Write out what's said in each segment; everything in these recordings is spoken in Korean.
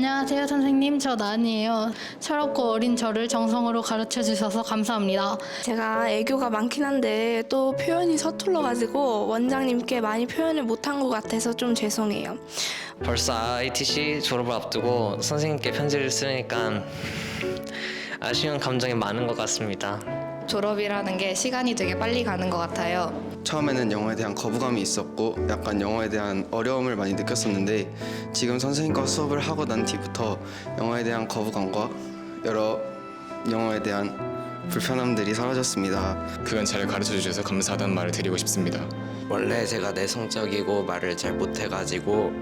안녕하세요, 선생님. 저 난이에요. 철없고 어린 저를 정성으로 가르쳐 주셔서 감사합니다. 제가 애교가 많긴 한데 또 표현이 서툴러가지고 원장님께 많이 표현을 못한 것 같아서 좀 죄송해요. 벌써 ITC 졸업을 앞두고 선생님께 편지를 쓰니까 아쉬운 감정이 많은 것 같습니다. 졸업이라는 게 시간이 되게 빨리 가는 것 같아요. 처음에는 영어에 대한 거부감이 있었고 약간 영어에 대한 어려움을 많이 느꼈었는데 지금 선생님과 수업을 하고 난 뒤부터 영어에 대한 거부감과 여러 영어에 대한 불편함들이 사라졌습니다. 그간 잘 가르쳐 주셔서 감사하다는 말을 드리고 싶습니다. 원래 제가 내성적이고 말을 잘 못해가지고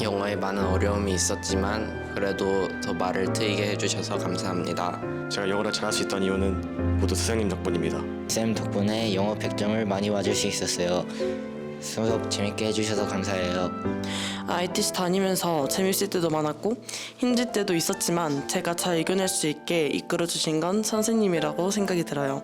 영어에 많은 어려움이 있었지만 그래도 더 말을 트이게 해주셔서 감사합니다. 제가 영어를 잘할 수 있던 이유는 모두 선생님 덕분입니다. 쌤 덕분에 영어 100점을 많이 맞을 수 있었어요. 수업 재밌게 해주셔서 감사해요. ITC 다니면서 재밌을 때도 많았고 힘들 때도 있었지만 제가 잘 이겨낼 수 있게 이끌어 주신 건 선생님이라고 생각이 들어요.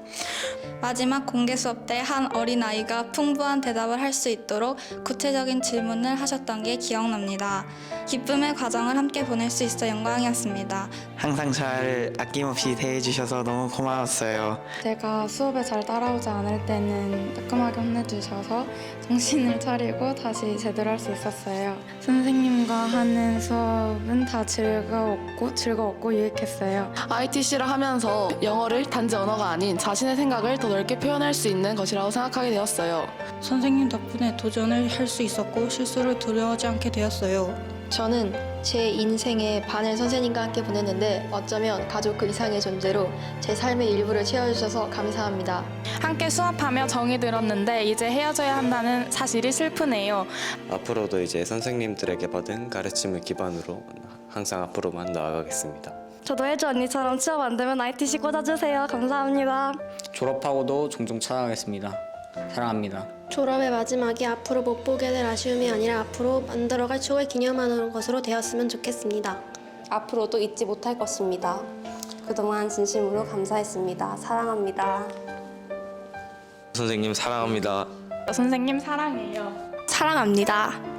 마지막 공개 수업 때 한 어린아이가 풍부한 대답을 할 수 있도록 구체적인 질문을 하셨던 게 기억납니다. 기쁨의 과정을 함께 보낼 수 있어 영광이었습니다. 항상 잘 아낌없이 대해주셔서 너무 고마웠어요. 제가 수업에 잘 따라오지 않을 때는 따끔하게 혼내주셔서 정신을 차리고 다시 제대로 할 수 있었어요. 선생님과 하는 수업은 다 즐거웠고 즐거웠고 유익했어요. ITC를 하면서 영어를 단지 언어가 아닌 자신의 생각을 더 넓게 표현할 수 있는 것이라고 생각하게 되었어요. 선생님 덕분에 도전을 할 수 있었고 실수를 두려워하지 않게 되었어요. 저는 제 인생의 반을 선생님과 함께 보냈는데 어쩌면 가족 그 이상의 존재로 제 삶의 일부를 채워주셔서 감사합니다. 함께 수업하며 정이 들었는데 이제 헤어져야 한다는 사실이 슬프네요. 앞으로도 이제 선생님들에게 받은 가르침을 기반으로 항상 앞으로만 나아가겠습니다. 저도 혜주 언니처럼 취업 안 되면 ITC 꽂아주세요. 감사합니다. 졸업하고도 종종 찾아가겠습니다. 사랑합니다. 졸업의 마지막이 앞으로 못 보게 될 아쉬움이 아니라 앞으로 만들어갈 추억을 기념하는 것으로 되었으면 좋겠습니다. 앞으로도 잊지 못할 것입니다. 그동안 진심으로 감사했습니다. 사랑합니다. 선생님 사랑합니다. 선생님 사랑해요. 사랑합니다.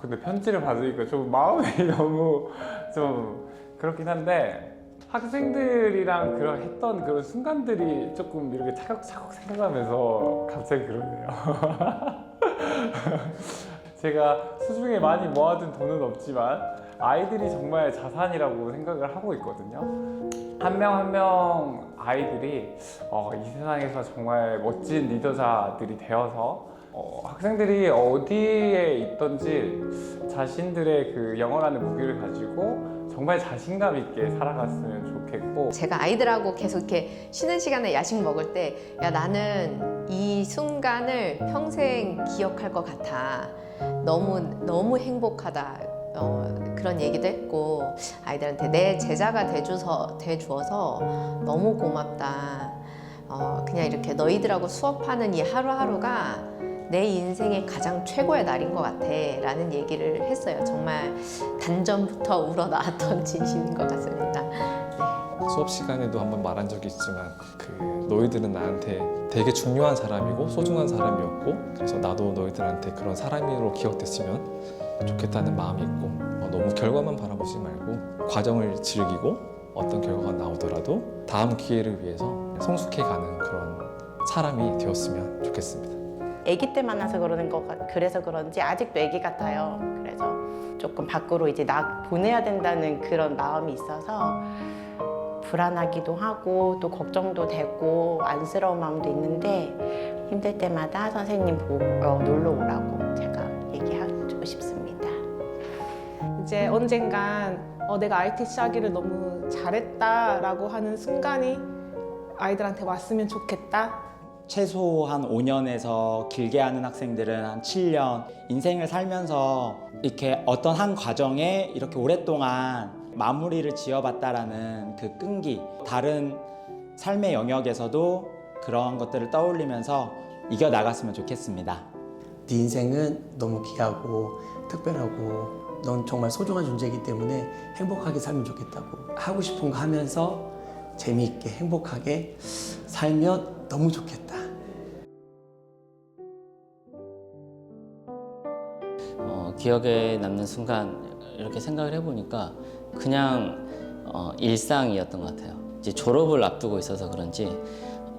근데 편지를 받으니까 좀 마음이 너무 좀 그렇긴 한데 학생들이랑 그런 했던 그런 순간들이 조금 이렇게 차곡차곡 생각나면서 갑자기 그러네요. 제가 수중에 많이 모아둔 돈은 없지만 아이들이 정말 자산이라고 생각을 하고 있거든요. 한 명 한 명 아이들이 어, 이 세상에서 정말 멋진 리더자들이 되어서 어, 학생들이 어디에 있던지 자신들의 그 영어라는 무기를 가지고 정말 자신감 있게 살아갔으면 좋겠고. 제가 아이들하고 계속 이렇게 쉬는 시간에 야식 먹을 때 야 나는 이 순간을 평생 기억할 것 같아. 너무 너무 행복하다. 어, 그런 얘기도 했고 아이들한테 내 제자가 돼줘서 돼주어서 너무 고맙다. 어, 그냥 이렇게 너희들하고 수업하는 이 하루하루가 내 인생의 가장 최고의 날인 것 같아 라는 얘기를 했어요. 정말 단전부터 우러나왔던 진심인 것 같습니다. 수업 시간에도 한번 말한 적이 있지만 그 너희들은 나한테 되게 중요한 사람이고 소중한 사람이었고 그래서 나도 너희들한테 그런 사람으로 기억됐으면 좋겠다는 마음이 있고 어, 너무 결과만 바라보지 말고 과정을 즐기고 어떤 결과가 나오더라도 다음 기회를 위해서 성숙해가는 그런 사람이 되었으면 좋겠습니다. 아기 때 만나서 그러는 거 같- 그래서 그런지 아직도 아기 같아요. 그래서 조금 밖으로 이제 나 보내야 된다는 그런 마음이 있어서 불안하기도 하고 또 걱정도 되고 안쓰러운 마음도 있는데 힘들 때마다 선생님 어, 놀러 오라고 제가 얘기하고 싶습니다. 이제 언젠간 어, 내가 ITC 하기를 너무 잘했다라고 하는 순간이 아이들한테 왔으면 좋겠다. 최소 한 5년에서 길게 하는 학생들은 한 7년 인생을 살면서 이렇게 어떤 한 과정에 이렇게 오랫동안 마무리를 지어봤다라는 그 끈기 다른 삶의 영역에서도 그러한 것들을 떠올리면서 이겨나갔으면 좋겠습니다. 네 인생은 너무 귀하고 특별하고 넌 정말 소중한 존재이기 때문에 행복하게 살면 좋겠다고 하고 싶은 거 하면서 재미있게 행복하게 살면 너무 좋겠다. 기억에 남는 순간 이렇게 생각을 해보니까 그냥 어, 일상이었던 것 같아요. 이제 졸업을 앞두고 있어서 그런지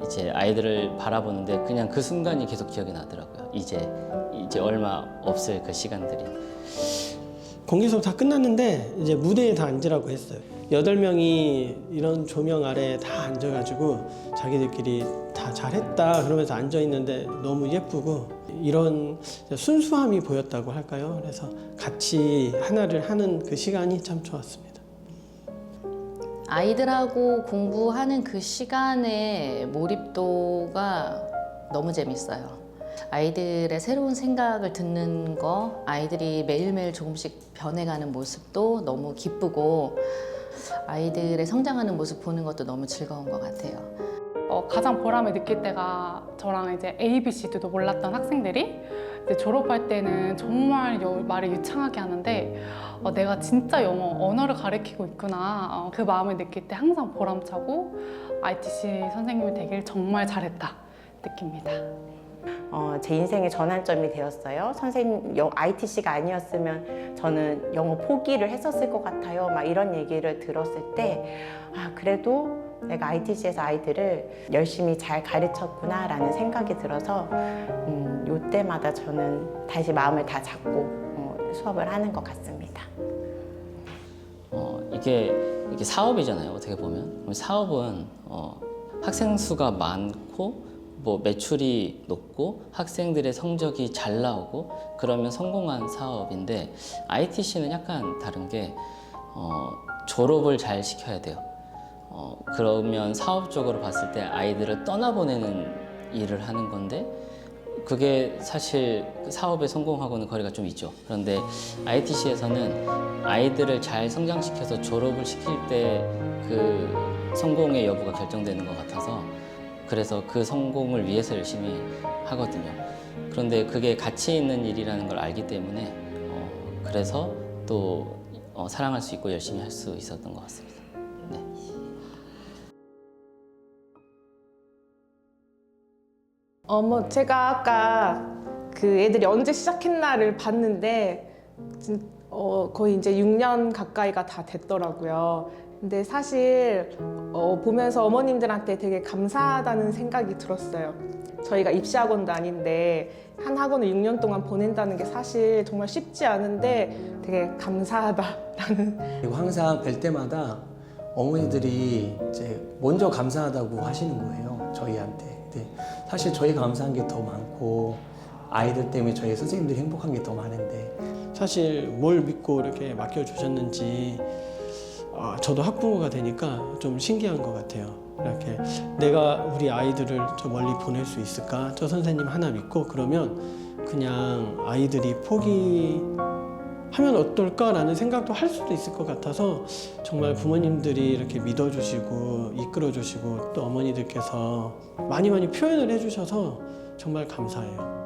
이제 아이들을 바라보는데 그냥 그 순간이 계속 기억이 나더라고요. 이제 이제 얼마 없을 그 시간들이. 공개 수업 다 끝났는데 이제 무대에 다 앉으라고 했어요. 여덟 명이 이런 조명 아래 다 앉아가지고 자기들끼리 다 잘했다 그러면서 앉아 있는데 너무 예쁘고 이런 순수함이 보였다고 할까요? 그래서 같이 하나를 하는 그 시간이 참 좋았습니다. 아이들하고 공부하는 그 시간의 몰입도가 너무 재밌어요. 아이들의 새로운 생각을 듣는 거, 아이들이 매일매일 조금씩 변해가는 모습도 너무 기쁘고, 아이들의 성장하는 모습 보는 것도 너무 즐거운 것 같아요. 어, 가장 보람을 느낄 때가 저랑 이제 A, B, C도 몰랐던 학생들이 이제 졸업할 때는 정말 여- 말을 유창하게 하는데 어, 내가 진짜 영어 언어를 가르치고 있구나 어, 그 마음을 느낄 때 항상 보람차고 ITC 선생님이 되길 정말 잘했다 느낍니다. 어, 제 인생의 전환점이 되었어요. 선생님, 영, ITC가 아니었으면 저는 영어 포기를 했었을 것 같아요. 막 이런 얘기를 들었을 때, 아, 그래도 내가 ITC에서 아이들을 열심히 잘 가르쳤구나라는 생각이 들어서, 음, 요때마다 저는 다시 마음을 다 잡고 어, 수업을 하는 것 같습니다. 어, 이게 이게 사업이잖아요. 어떻게 보면 사업은 어, 학생 수가 많고 뭐 매출이 높고 학생들의 성적이 잘 나오고 그러면 성공한 사업인데 ITC는 약간 다른 게 어, 졸업을 잘 시켜야 돼요. 어, 그러면 사업적으로 봤을 때 아이들을 떠나보내는 일을 하는 건데 그게 사실 그 사업에 성공하고는 거리가 좀 있죠. 그런데 ITC에서는 아이들을 잘 성장시켜서 졸업을 시킬 때 그 성공의 여부가 결정되는 것 같아서 그래서 그 성공을 위해서 열심히 하거든요. 그런데 그게 가치 있는 일이라는 걸 알기 때문에 어, 그래서 또 어, 사랑할 수 있고 열심히 할 수 있었던 것 같습니다. 어머, 제가 아까 그 애들이 언제 시작했나를 봤는데 진- 어, 거의 이제 6년 가까이가 다 됐더라고요. 근데 사실 어, 보면서 어머님들한테 되게 감사하다는 생각이 들었어요. 저희가 입시학원도 아닌데 한 학원을 6년 동안 보낸다는 게 사실 정말 쉽지 않은데 되게 감사하다라는 그리고 항상 뵐 때마다 어머니들이 이제 먼저 감사하다고 하시는 거예요. 저희한테. 근데 사실 저희가 감사한 게 더 많고 아이들 때문에 저희 선생님들이 행복한 게 더 많은데 사실 뭘 믿고 이렇게 맡겨주셨는지 아, 저도 학부모가 되니까 좀 신기한 것 같아요. 이렇게 내가 우리 아이들을 저 멀리 보낼 수 있을까? 저 선생님 하나 믿고 그러면 그냥 아이들이 포기 하면 어떨까라는 생각도 할 수도 있을 것 같아서 정말 부모님들이 이렇게 믿어주시고 이끌어주시고 또 어머니들께서 많이 많이 표현을 해주셔서 정말 감사해요.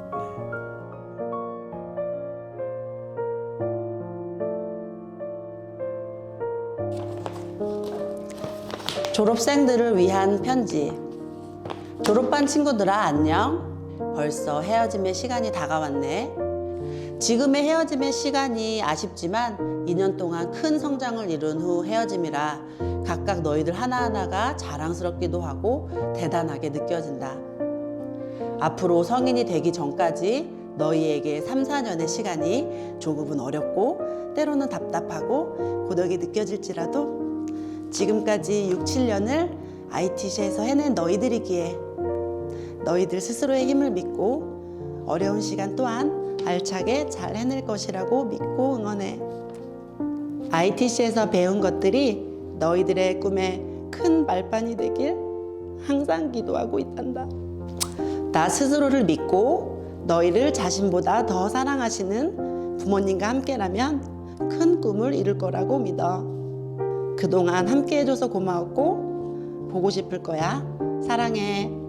졸업생들을 위한 편지. 졸업반 친구들아 안녕. 벌써 헤어짐의 시간이 다가왔네. 지금의 헤어짐의 시간이 아쉽지만 2년 동안 큰 성장을 이룬 후 헤어짐이라 각각 너희들 하나하나가 자랑스럽기도 하고 대단하게 느껴진다. 앞으로 성인이 되기 전까지 너희에게 3, 4년의 시간이 조금은 어렵고 때로는 답답하고 고독이 느껴질지라도 지금까지 6, 7년을 IT시에서 해낸 너희들이기에 너희들 스스로의 힘을 믿고 어려운 시간 또한 알차게 잘 해낼 것이라고 믿고 응원해. IT시에서 배운 것들이 너희들의 꿈에 큰 발판이 되길 항상 기도하고 있단다. 나 스스로를 믿고 너희를 자신보다 더 사랑하시는 부모님과 함께라면 큰 꿈을 이룰 거라고 믿어. 그동안 함께 해줘서 고마웠고 보고 싶을 거야. 사랑해.